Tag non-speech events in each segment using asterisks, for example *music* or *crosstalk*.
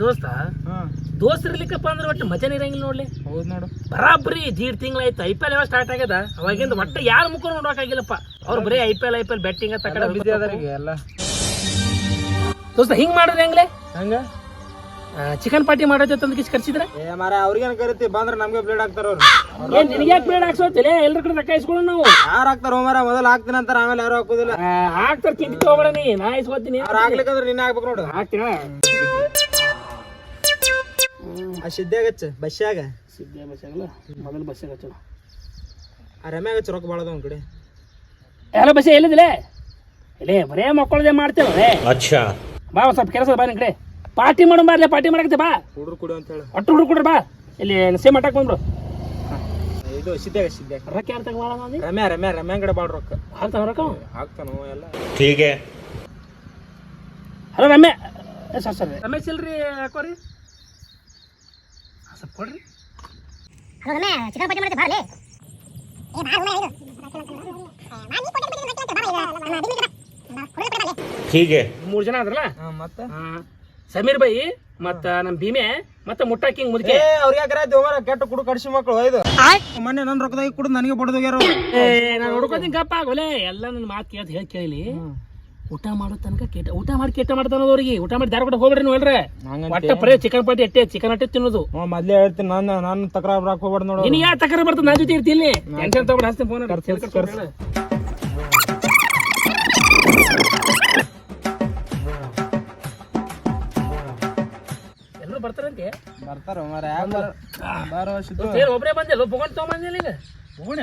ದೋಸ್ತ? ಹಾ. ದೋಸ್ತರಿರ್ಲಿಕ್ಕಪ್ಪ ಅಂದ್ರೆ ಒಟ್ಟು ಮಜಾನ ಇರಂಗಿಲ್ಲ ನೋಡ್ಲಿ. ಹೌದ್ ನೋಡು. ಬರಾಬರಿ ದೀಡ್ ತಿಂಗಳಾಯ್ತು ಐ ಪಿ ಎಲ್ ಯಾವಾಗ ಸ್ಟಾರ್ಟ್ ಆಗ್ಯದ? ಅವಾಗಿಂದ ಒಟ್ಟು ಯಾರ ಮುಖ ನೋಡೋಕಾಗಿಲ್ಲಪ್ಪ ಅವ್ರು ಬರೀ I P L I P L batting ಅಂತ ಕಡೆ ಎಲ್ಲ ದೋಸ್ತ ಹಿಂಗ್ ಮಾಡಿದ್ರೆ ಹೆಂಗ್ಲೆ? ಹಂಗ? ಚಿಕನ್ ಪಾರ್ಟಿ ಮಾಡೋದು ತಂದು ಕಿಸ್ ಕರ್ಸಿದ್ರೆ? ಮಾರ ಅವ್ರಿಗೇನ್ ಕರಿತಿ? ಬಂದ್ರೆ ನಮ್ಗೆ ಬ್ಲೇಡ್ ಹಾಕ್ತಾರ ಅವ್ರು. ಏನ್ ನಿನಗೆ ಯಾಕೆ ಬ್ಲೇಡ್ ಹಾಕ್ಸೋತಿಲ್ಲ ಎಲ್ಲರ ಕಡೆ ರೊಕ್ಕ ಇಸ್ಕೊಳ್ಳೋಣ ನಾವು. ಯಾರು ಹಾಕ್ತಾರ ಹೋಮಾರ ಮೊದಲು ಹಾಕ್ತೀನಿ ಅಂತಾರ ಆಮೇಲೆ ಯಾರು ಹಾಕೋದಿಲ್ಲ. ಹಾಕ್ತಾರ ಕಿಂಡಿ ತಗೋಬೇಡ ನೀ. ನಾ ಇಸ್ಕೊತೀನಿ. ಅವ್ರು ಹಾಕ್ಲಿಕ್ಕಂದ್ರೆ ನಿನ್ನ ಹಾಕ್ಬೇಕು ನೋಡು. ಹಾಕ್ತೀನ ಆ ಸಿದ್ಧಾಗ ಹಚ್ಚ ಸಿದ್ದೆ ಸಿದ್ಧ ಬಸ್ ಆಗಲ್ಲ ಮೊದಲು ಬಸ್ ಆಗಚ್ಚು ಆ ರೊಕ್ಕ ಭಾಳ ಅವ್ನ ಕಡೆ. ಎಲ್ಲ ಬಸ್ ಎಲ್ಲಿದಿಲ್ಲ ಇಲ್ಲೇ ಬರೇ ಮಕ್ಕಳದೇ ಮಾಡ್ತೇವೆ ಅಚ್ಚಾ. ಬಾ ಒಂದ್ ಸ್ವಲ್ಪ ಕೆಲಸ ಬಾ ನಿನ್ ಕಡೆ. ಪಾರ್ಟಿ ಮಾಡೋಣ ಬಾರ್ಲೆ ಪಾರ್ಟಿ ಮಾಡಕ್ಕೆ ಬಾ. ಹುಡುಗ್ರು ಕೊಡು ಅಂತ ಹೇಳ. ಒಟ್ಟು ಹುಡುಗ್ರು ಕೊಡ್ರಿ ಬಾ. ಇಲ್ಲಿ ಸೇಮ್ ಅಟ್ಟಾಕ್ ಬಂದ್ರು ಇದು ಸಿದ್ಧಾಗ ಸಿದ್ದೆ ರೊಕ್ಕ ಯಾರು ತಗ ಭಾಳ ನೋಡಿ ರಮ್ಯಾ ರಮ್ಯಾ ರಮ್ಯಾ ಕಡೆ ಭಾಳ ರೊಕ್ಕ. ಹಾಕ್ತಾನ ರೊಕ್ಕ? ಹಾಕ್ತಾನೋ ಎಲ್ಲ. ಹೀಗೆ. Hello Ramya. Sir sir. Ramesh ಇಲ್ರಿ ಯಾಕೋರಿ ಸ್ವಲ್ಪ ಕೊಡ್ರಿ. ಹೋಗಮೆ ಚಿಕನ್ ಪಟ್ಟಿ ಮಾಡ್ತೀವಿ ಬಾರಲೇ. ಏ ಬಾರ ಹೋಗಮೆ ಹೀಗೆ. ಮೂರು ಜನ ಆದ್ರಲ್ಲ? ಮತ್ತೆ? ಸಮೀರ್ ಬೈ ಮತ್ತ ನಮ್ ಭೀಮೆ ಮತ್ತೆ ಮುಟ್ಟಾಕಿಂಗ್ ಮುದ್ಕೆ. ಅವ್ರಿಗೆ ಯಾಕರ ದೇವರ ಕೆಟ್ಟ ಕುಡು ಕಡಿಸಿ ಮಕ್ಕಳು ಇದು ಮೊನ್ನೆ ನನ್ನ ರೊಕ್ಕದಾಗ ಕುಡಿದು ನನಗೆ ಬಡದೋಗ್ಯಾರ. ನಾನು ಹುಡ್ಕೋತೀನಿ ಗಪ್ಪ ಆಗೋಲೆ ಎಲ್ಲ ನನ್ನ ಮಾತು ಕೇಳಿ ಹೇಳಿ ಕೇಳಿ. ಊಟ ಮಾಡೋ ತನಕ ಕೇಟ ಊಟ ಮಾಡಿ ಕೇಟ ಮಾಡ್ತಾನ ಅವ್ರಿಗೆ ಊಟ ಮಾಡಿ ದಾರ ಕೂಡ ಹೋಗ್ಬೇಡ್ರಿ ನೀವು ಹೇಳ್ರೆ? ಒಟ್ಟ ಬರೀ ಚಿಕನ್ ಪಾಟಿ ಎಟ್ಟೆ ಚಿಕನ್ ಅಟ್ಟೆ ತಿನ್ನೋದು ಮೊದ್ಲೇ ಹೇಳ್ತೀನಿ ನಾನು ನಾನು ತಕರಾರು ಹಾಕೋಬಾರ್ದು ಹೋಗ್ಬಾರ್ದು ನೋಡು ನಿನಗೆ ಯಾವ ತಕರ ಬರ್ತದೆ ನನ್ನ ಜೊತೆ ಇರ್ತಿ ಇಲ್ಲಿ ಟೆನ್ಷನ್ ತಗೊಂಡು ಹಾಸ್ತೀನಿ ಫೋನ್. ಎಲ್ಲರೂ ಬರ್ತಾರಂತೆ ಬರ್ತಾರ ಮಾರ ಯಾರು ಬಾರೋ ಸಿದ್ದು ಬಂದೆ ಒಬ್ಬರೇ ಬಂದಿಲ್ಲ ಬೊಗೊಂಡ್ ತಗೊಂಬಂದಿಲ್ಲ ಈಗ ಬೊಗೋಣ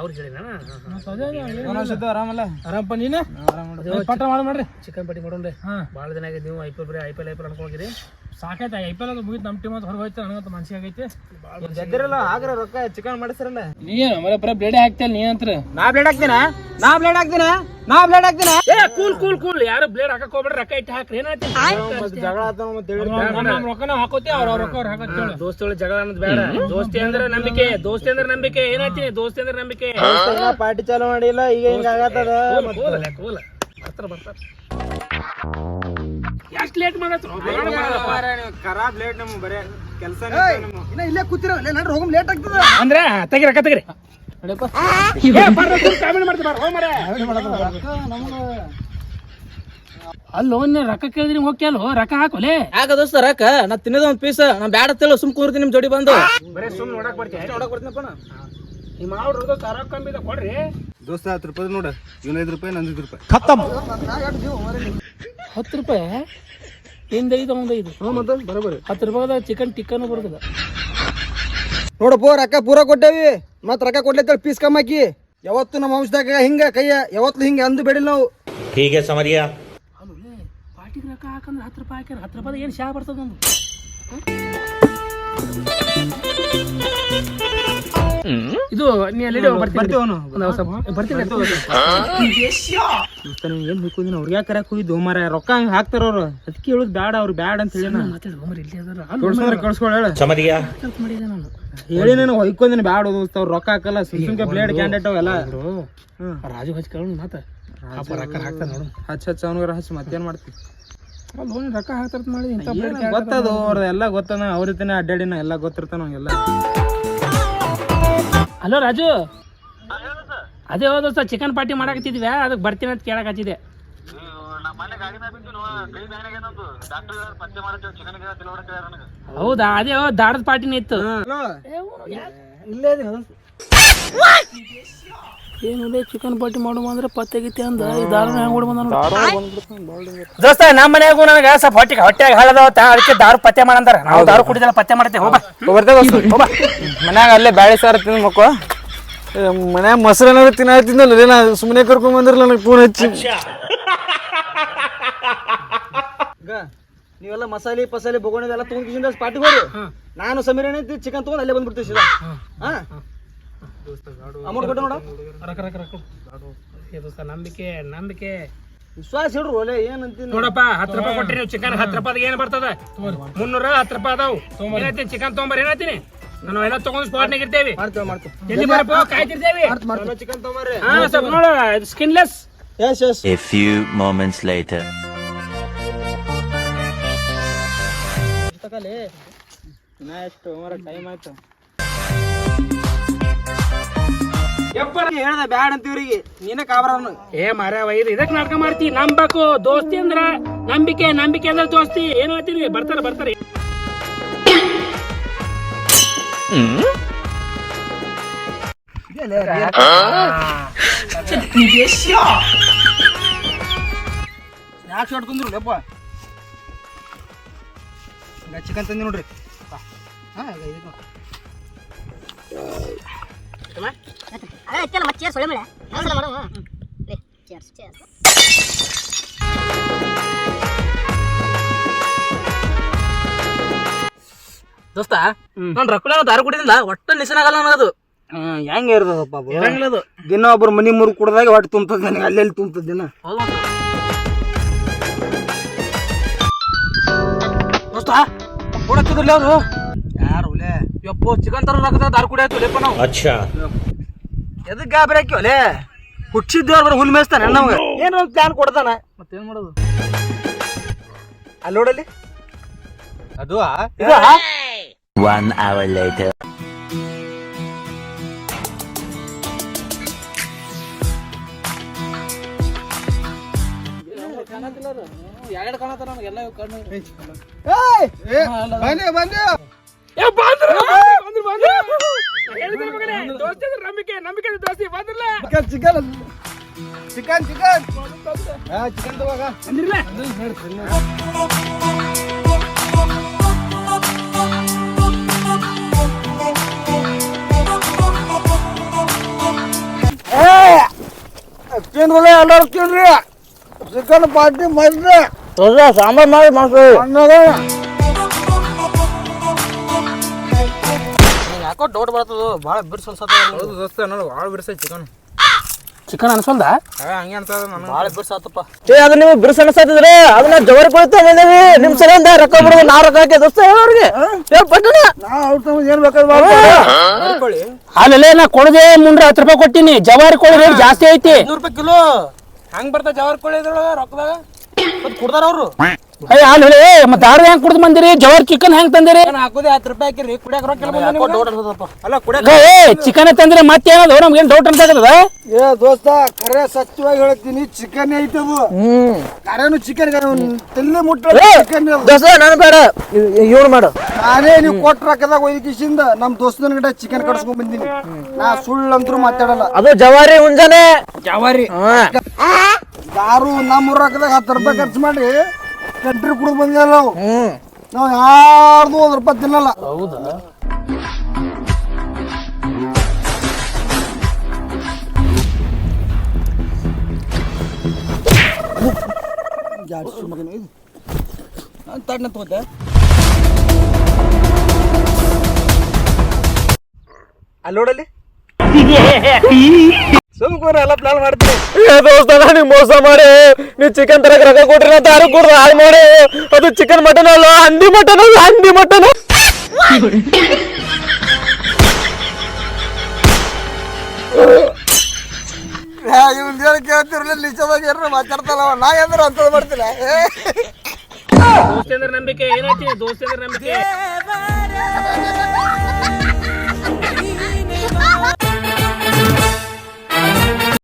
ಅವ್ರಿಗೆ ಹೇಳಿ ಏನೋ ಸಿದ್ದು ಆರಾಮಲ್ಲ? ಆರಾಮಪ್ಪ ನೀನು? ಪಟ್ಟ ಮಾಡಿ ಮಾಡ್ರಿ ಚಿಕನ್ ಪಟ್ಟಿ ಮಾಡೋಣ್ರಿ. ಭಾಳ ದಿನ ಆಗಿದೆ ನೀವು ಐ ಪಿ ಎಲ್ ಬರೀ I P L I P L ಅನ್ಕೊಂಡಿರಿ ಸಾಕೈತೆ ಐ ಪಿ ಎಲ್ ಅದು ಮುಗಿತು ನಮ್ಮ ಟೀಮ್ ಹೊರಗೆ ಹೋಯ್ತು ನನಗಂತ ಮನ್ಸಿಗೆ ಆಗೈತೆ. ಗೆದ್ದಿರಲ್ಲ ಆಗ್ರ ರೊಕ್ಕ ಚಿಕನ್ ಮಾಡಿಸ್ರಲ್ಲ ನೀನು ಮರ ಬರೀ ಬ್ಲೇಡೆ ಹಾಕ್ತಿಲ್ಲ ನೀ ಅಂತ ನಾ ಬ್ಲೇಡ್ ಹಾಕ್ತೀನ? ನಾ ಬ್ಲೇಡ್ ಹಾಕ್ತೀನ? ನಾ ಬ್ಲೇಡ್ ಹಾಕ್ತೀನ? ಏ ಕೂಲ್ ಕೂಲ್ ಕೂಲ್. ಯಾರು ಬ್ಲೇಡ್ ಹಾಕಕ್ ಹೋಗ್ಬೇಡ್ರಿ ರೊಕ್ಕ ಇಟ್ಟು ಹಾಕ್ರಿ. ಏನಾಯ್ತು? ಜಗಳ ಆತಾವ ಮತ್ತೆ ನಮ್ಮ ರೊಕ್ಕನ ಹಾಕೋತಿ ಅವ್ರ ಅವ್ರ ರೊಕ್ಕ ಅವ್ರು ಹಾಕೋತಿ ದೋಸ್ತಗಳು ಜಗಳ ಅನ್ನೋದು ಬೇಡ. ದೋಸ್ತಿ ಅಂದ್ರೆ ನಂಬಿಕೆ ದೋಸ್ತಿ ಅಂದ್ರೆ ನಂಬಿಕೆ. ಏನಾಯ್ತೀನಿ ದೋಸ್ತಿ ಅಂದ್ರೆ ನಂಬಿಕೆ? ಪಾರ್ಟಿ ಚಾಲು ಮಾಡಿಲ್ಲ ಈಗ ಹಿಂಗ ಆಗತ್ತದ? ಕೂಲ್ ಬರ್ತಾರ ಬರ್ತಾರ. ಎಷ್ಟು ಲೇಟ್ ಮಾಡತ್ರು? ಖರಾಬ್ ಲೇಟ್ ನಮ್ ಬರೇ ಕೆಲಸ ಇಲ್ಲೇ ಕೂತಿರೋ ನಡ್ರಿ ಹೋಗಮ್ ಲೇಟ್ ಆಗ್ತದ. ಅಂದ್ರೆ ತೆಗಿ ರೊಕ್ಕ ತೆಗಿರಿ ಮಾರ್ರೆ. ಅಲ್ಲೋ ನೀ ರೊಕ್ಕ ಕೇಳಿದ್ರಿ ಹೋಗಿ ಅಲ್ಲೋ ರೊಕ್ಕ ಹಾಕೋಲೆ ಯಾಕ ದೋಸ್ತ ರೊಕ್ಕ. ನಾ ತಿನ್ನದ ಒಂದ್ ಪೀಸ್ ನಾ ಬ್ಯಾಡ ತಿಳ ಸುಮ್ ಕೂರ್ತೀನಿ ನಿಮ್ ಜೋಡಿ ಬಂದು. ಬರೇ ಸುಮ್ ನೋಡಕ್ ಬರ್ತೀವಿ ನೋಡಕ್ ಬರ್ತೀನಪ್ಪ ನಾ. ನಿಮ್ಮ ರೊಕ್ಕ ಕಮ್ಮಿ ಇದೆ ಕೊಡ್ರಿ. ದೋಸ್ತ ಹತ್ತು ರೂಪಾಯಿ ನೋಡ. ಹದಿನೈದು ರೂಪಾಯಿ ನಂದು ರೂಪಾಯಿ. ಹತ್ತು ರೂಪಾಯಿ? ಇಂದ ಐದು ಒಂದ್ ಐದು. ಮತ್ತೆ? ಬರೋಬರಿ. ಹತ್ತು ರೂಪಾಯಿದ ಚಿಕನ್ ಟಿಕ್ಕನು ಬರೋದಿಲ್ಲ. ನೋಡಪ್ಪ ರೊಕ್ಕ ಪೂರ ಕೊಟ್ಟೇವಿ. ಮತ್ತೆ ರೊಕ್ಕ ಕೊಡ್ಲತ್ತೇಳಿ ಪೀಸ್ ಕಮ್ಮಾಕಿ ಯಾವತ್ತು ನಮ್ಮ ವಂಶದಾಗ ಹಿಂಗ ಕೈಯ ಯಾವತ್ತು ಹಿಂಗ ಅಂದು ಬೇಡಿಲ್ಲ ನಾವು. ಹೀಗೆ ಸಮರಿಯ? ರೊಕ್ಕ ಹಾಕಂದ್ರೆ ಹತ್ತು ರೂಪಾಯಿ ಹಾಕ್ಯಾರ ಹತ್ತು ರೂಪಾಯಿ ಏನು ಶಾ ಬರ್ತದ ಒಂದು ಇದು ನೀ ಅಲ್ಲಿ ಬರ್ತೀನಿ? ಬರ್ತೀನಿ. ಏನ್ ಬೇಕು ನೀನು ಅವ್ರಿಗೆ ಯಾಕೆ ಕರಕ್ ಹೋಗಿದ್ದು ಮರ ರೊಕ್ಕ ಹಂಗೆ ಹಾಕ್ತಾರ ಅವ್ರು. ಅದಕ್ಕೆ ಹೇಳುದು ಬ್ಯಾಡ ಅವ್ರು ಬ್ಯಾಡ ಅಂತ ಹೇಳಿ ಕೇಳಿಸ್ಕೊಳ್ಳಿ ನಾನು. ಹೇಳಿ ನಾನು ಹೊಯ್ಕೊಂದಿನ ಬ್ಯಾಡ ದೋಸ್ತ ಅವ್ರು ರೊಕ್ಕ ಹಾಕಲ್ಲ ಸುಮ್ಕೆ ಬ್ಲೇಡ್ ಕ್ಯಾಂಡಿಡೇಟ್ ಅವೆಲ್ಲ. ರಾಜು ಹಚ್ಕೊಳ್ಳೋಣ ಮಾತ. ರೊಕ್ಕ ಹಾಕ್ತಾರ ನೋಡು. ಹಚ್ಚ ಹಚ್ಚ ಅವನಿಗೆ ಹಚ್ಚಿ ಮತ್ತೇನು ಮಾಡ್ತೀವಿ ರೊಕ್ಕ ಹಾಕ್ತಾರ ಮಾಡಿ ಗೊತ್ತದು ಅವ್ರದ್ದು ಎಲ್ಲ ಗೊತ್ತದ ಅವ್ರ ಜೊತೆ ಅಡ್ಡಾಡಿನ ಎಲ್ಲ ಗೊತ್ತಿರ್ತಾನ ಎಲ್ಲ ಹಲೋ ರಾಜು. ಅದೇ ಹೌದು ಸರ್ ಚಿಕನ್ ಪಾರ್ಟಿ ಮಾಡಕತ್ತಿದ್ವಿ ಅದಕ್ಕೆ ಬರ್ತೀನಿ ಅಂತ ಕೇಳಕ್ ಹಚ್ಚಿದೆ ಹೌದಾ ಅದೇ ದಾಡದ ಪಾರ್ಟಿನ ಇತ್ತು ಇಲ್ಲೇ ಏನು ಚಿಕನ್ ಪಾರ್ಟಿ ಮಾಡುವ ಅಂದ್ರೆ ಪತ್ತೆಗಿತ್ತೆ ಅಂದ. ಈ ದಾರುನ ಹೆಂಗ್ ಬಂದ ದೋಸ್ತ ನಮ್ಮ ಮನ್ಯಾಗೂ ನನಗೆ ಸ್ವಲ್ಪ ಹೊಟ್ಟೆಗೆ ಹೊಟ್ಟೆಗೆ ಹಳದವ ಅದಕ್ಕೆ ದಾರು ಪತ್ತೆ ಮಾಡಂತಾರ ನಾವು ದಾರು ಕುಡಿದಲ್ಲ ಪತ್ತೆ ಮಾಡ್ತೇವೆ ಹೋಗ ಮನ್ಯಾಗ ಅಲ್ಲೇ ಬ್ಯಾಳಿ ಸಾರು ತಿಂದ ಮಕ್ಕಳು. ಮನ್ಯಾಗ ಮೊಸರು ಏನಾದ್ರು ತಿನ್ನತ್ತಿದ್ದಲ್ಲ ನಾ ಸುಮ್ಮನೆ ಕರ್ಕೊಂಡ್ ಬಂದಿರಲ್ಲ ನನಗೆ ಫೋನ್ ಹಚ್ಚಿ. ನೀವೆಲ್ಲ ಮಸಾಲೆ ಪಸಾಲೆ ಬೊಗೋಣದೆಲ್ಲ ತೊಗೊಂಡ್ ಪಾರ್ಟಿಗೆ ಬರ್ರಿ ನಾನು ಸಮೀರ್ ಏನೈತಿ ಚಿಕನ್ ತೊಗೊಂಡು ಅಲ್ಲೇ ಬಂದ್ಬಿಡ್ತೀವಿ ಸೀದಾ. ಹಾ? ಅಮೌಂಟ್ ಕೊಟ್ಟು ನೋಡ ರೊಕ್ಕ ರೊಕ್ಕ ರೊಕ್ಕ. ಏ ದೋಸ್ತ ನಂಬಿಕೆ ನಂಬಿಕೆ. ವಿಶ್ವಾಸ ಇಡ್ರು ಒಲೆ ಏನಂತೀನಿ? ನೋಡಪ್ಪ ಹತ್ತು ರೂಪಾಯಿ ಕೊಟ್ಟಿರಿ ನೀವು ಚಿಕನ್ ಹತ್ತು ರೂಪಾಯಿ ಏನು ಬರ್ತದ? ಮುನ್ನೂರ ಹತ್ತು ರೂಪಾಯಿ ಅದಾವು. ಏನೈತಿ ಚಿಕನ್ ತೊಗೊಂಬರ್ ಏನಂತೀನಿ ನಾನು ಎಲ್ಲ ತಗೊಂಡು ಸ್ಪಾಟ್ನಾಗ ಇರ್ತೇವೆ. ಎಲ್ಲಿ ಬರಪ್ಪ ಕಾಯ್ತಿರ್ತೇವೆ. ಚಿಕನ್ ತೊಗೊಂಬರ್ರಿ. ಹಾ ಸ್ವಲ್ಪ ನೋಡು skinless S S a few moments later ಇನ್ನ ಎಷ್ಟು ಮರ ಟೈಮ್ ಆಯ್ತು. ಹೇಳ್ದ ಬ್ಯಾಡ ಅಂತ ಇವ್ರಿಗೆ. ನೀನ ಕಾಬರನು. ಏ ಮಾರ್ಯಾವ ಇದು ಇದಕ್ ನಾಟಕ ಮಾಡ್ತಿ? ನಂಬಕು. ದೋಸ್ತಿ ಅಂದ್ರ ನಂಬಿಕೆ ನಂಬಿಕೆ ಅಂದ್ರೆ ದೋಸ್ತಿ. ಏನ್ ಹೇಳ್ತೀನಿ? ಬರ್ತಾರೆ ಬರ್ತಾರೆ. ಯಾಕೆ ಶಾರ್ಟ್ ತಂದ್ರು ಲೆಪ್ಪ ಚಿಕನ್ ತಂದಿ ನೋಡ್ರಿ. ಹಾ ಈಗ ಇದು ನೋಡ್ರಿ. ಅದೇ ಇತ್ತಲ್ಲ ಮತ್ತೆ ಚೇರ್ಸ್ ಒಳ್ಳೆ ಮೇಲೆ ಹೆಸರು ಮಾಡು ಚೇರ್ಸ್ ಚೇರ್ಸ್ ದೋಸ್ತ ನಾನು ರೊಕ್ಕಡ ದಾರು ಕುಡಿದಿಲ್ಲ ಒಟ್ಟ ನಿಸನಾಗಲ್ಲ ಅನ್ನೋದು ಹೆಂಗ ಇರ್ತದಪ್ಪ ಇರಂಗಿಲ್ಲದು ದಿನ ಒಬ್ರು ಮನಿ ಮುರು ಕುಡ್ದಾಗ ಹೊಟ್ಟೆ ತುಂಬತದ ನನಗೆ ಅಲ್ಲೆಲ್ಲಿ ತುಂಬತದ ದಿನ ದೋಸ್ತ ಕೊಡತ್ತಿದ್ರಲ್ಲ ಅವರು ಯಾರು ಒಲೆ ಯಪ್ಪೋ ಚಿಕನ್ ತರ ರಕ್ತ ದಾರು ಕುಡಿ ನಾವು. ಎದಕ್ ಗಾಬರಿ ಹಾಕಿ ಒಲೆ ಹುಚ್ಚಿದ್ದೇವ್ರ ಹುಲ್ ಏನೋ ಪ್ಲಾನ್ ಕೊಡ್ತಾನ? ಮತ್ತೇನ್ ಮಾಡೋದು? ಅಲ್ಲಿ? ನೋಡಲ್ಲಿ ಅದು hour later. ಕಾಣತಿಲ್ಲ ಎರಡು ಎಲ್ಲ ಕಣ್ಣು. ಏಯ್! ಬನ್ನಿ ಬನ್ನಿ. ಬಂದ್ರು ಬಂದ್ರು ಬಂದ್ರು ನಾ ಹೇಳಿದ್ದೆ ಮಗನೇ, ದೋಸ್ತಿ ಅಂದ್ರೆ ನಂಬಿಕೆ ನಂಬಿಕೆ ಅಂದ್ರೆ ದೋಸ್ತಿ ಬಂದ್ರಲ್ಲ ಚಿಕನ್ ಚಿಕನ್ ಚಿಕನ್ ಹಾ ಚಿಕನ್ ತಗೋಗ ಬಂದಿರ್ಲ ತಿನ್ರಿ ಎಲ್ಲರೂ ತಿನ್ರಿ ಚಿಕನ್ ಪಾರ್ಟಿ ಮಸ್ತ್ ಸಾಂಬಾರ್ ಮಾಡಿ ಮಸ್ತ್ ಯಾಕೋ ಡೌಟ್ ಬರ್ತದ ಭಾಳ ಬಿರ್ಸ್ ಅನ್ಸತ್ತ ಹೌದು ದೋಸ್ತ ನೋಡು ಭಾಳ ಬಿರ್ಸೈತಿ ಚಿಕನ್. ಚಿಕನ್ ಅನ್ಸಲ್ದ ಹಂಗೆ ಅನ್ಸದ ನಾನು ಭಾಳ ಬಿರ್ಸ್ ಆತಪ್ಪ. ಏ ಅದು ನೀವು ಬಿರ್ಸ್ ಅನ್ಸತ್ತಿದ್ರೆ ಅದನ್ನ ಜವರಿ ಕೊಡ್ತಾ ಬಂದೇವಿ. ನಿಮ್ ಸಲಿಂದ ರೊಕ್ಕ ಬಿಡೋದು ನಾ ರೊಕ್ಕ ಹಾಕಿ ದೋಸ್ತ ಅವ್ರಿಗೆ. ಏ ಪಟ್ಟಣ. ಏನ್ ಅವ್ರ ತಮ್ಮ ಏನ್ ಬೇಕಾದ್ರೆ ಅಲ್ಲೇ ನಾ ಕೊಡದೆ ಮುನ್ನೂರ ಹತ್ತು ರೂಪಾಯಿ ಕೊಟ್ಟಿನಿ. ಜವಾರಿ ಕೋಳಿ ರೇಟ್ ಜಾಸ್ತಿ ಐತಿ. ನೂರು ರೂಪಾಯಿ ಕಿಲೋ. ಹೆಂಗ್ ಬರ್ತಾ ಜವಾರಿ ಕೋಳಿ ಇದ್ರೊಳಗ ರೊಕ್ಕದಾಗ? ಮತ್ತೆ ಕುಡ್ದಾರ ಅವರು? ಅಯ್ಯ ಅಲ್ಲಿ ಮತ್ತೆ ದಾರು ಹೆಂಗ್ ಕುಡ್ದು ಬಂದಿರಿ? ಜವಾರಿ ಚಿಕನ್ ಹೆಂಗ್ ತಂದಿರಿ? ನಾನು ಹಾಕೋದೇ? ಹತ್ತು ರೂಪಾಯಿ ಹಾಕಿರಿ. ಕುಡಿಯಾಕ ರೊಕ್ಕ ಇಲ್ಲ ಬಂದ ಡೌಟ್ ಅನ್ಸದಪ್ಪ ಅಲ್ಲ ಕುಡಿಯಾಕ ಏ ಚಿಕನ್ ತಂದ್ರೆ ಮತ್ತೇನದು ನಮ್ಗೇನ್ ಡೌಟ್ ಅನ್ಸಾಕತ್ತದ ಏ ದೋಸ್ತ ಕರೆ ಸತ್ಯವಾಗಿ ಹೇಳ್ತೀನಿ ಚಿಕನ್ ಐತದು. ಖರೇನು ಚಿಕನ್ ತಲ್ಲಿ ಮುಟ್ಟ ಚಿಕನ್ ದೋಸ್ತ ನಾನು ಬೇಡ. ಇವ್ರು ಮಾಡು. ನಾನೇ ನೀವು ಕೊಟ್ಟ ರೊಕ್ಕದಾಗ ಒಯ್ದಿಸಿಂದ ನಮ್ ದೋಸ್ತನ ಗಿಡ ಚಿಕನ್ ಕಡ್ಸ್ಕೊಂಡ್ ಬಂದಿನಿ. ನಾ ಸುಳ್ಳು ಅಂತೂ ಮಾತಾಡಲ್ಲ. ಅದು ಜವಾರಿ ಮುಂಜಾನೆ ಜವಾರಿ. ಯಾರು ನಮ್ಮ ರೊಕ್ಕದಾಗ ಹತ್ತು ರೂಪಾಯಿ ಖರ್ಚು ಮಾಡಿ ಕಂಟ್ರಿ ಕುಡಿದು ಬಂದಿಲ್ಲ ನಾವು. ನಾವು ಯಾರ್ದು ಒಂದ್ ರೂಪಾಯಿ ತಿನ್ನಲ್ಲ. ಹೌದಾ? ಮಗನ ಇದು. ನಾನು ಅಲ್ಲಿ ನೋಡಲ್ಲಿ *laughs* ಸುಮ್ಕೂರ ಎಲ್ಲ ಪ್ಲಾನ್ ಮಾಡ್ತೀನಿ. ದೋಸ್ತ ನೀವು ಮೋಸ ಮಾಡಿ. ನೀವು ಚಿಕನ್ ತರಕ ರೊಕ್ಕ ಕೊಟ್ರಿ ಅಂತ ಯಾರು ಕೊಡ್ರಿ ಹಾಳು ಮಾಡಿ. ಅದು ಚಿಕನ್ ಮಟನ್ ಅಲ್ಲ ಹಂದಿ ಮಟನ್ ಅಲ್ಲ ಹಂದಿ ಮಟನ್ ಇವ್ನ ಹೇಳಿ ಕೇಳ್ತಿರ್ಲಿಲ್ಲ ನಿಜವಾಗಿ ಏನಾರ ಮಾತಾಡ್ತಲ್ಲ ನಾ ಏನಾರ ಅಂತ ಮಾಡ್ತಿಲ್ಲ. ದೋಸ್ತಿ ಅಂದ್ರೆ ನಂಬಿಕೆ ಏನೈತಿ ದೋಸ್ತಿ ಅಂದ್ರೆ ನಂಬಿಕೆ.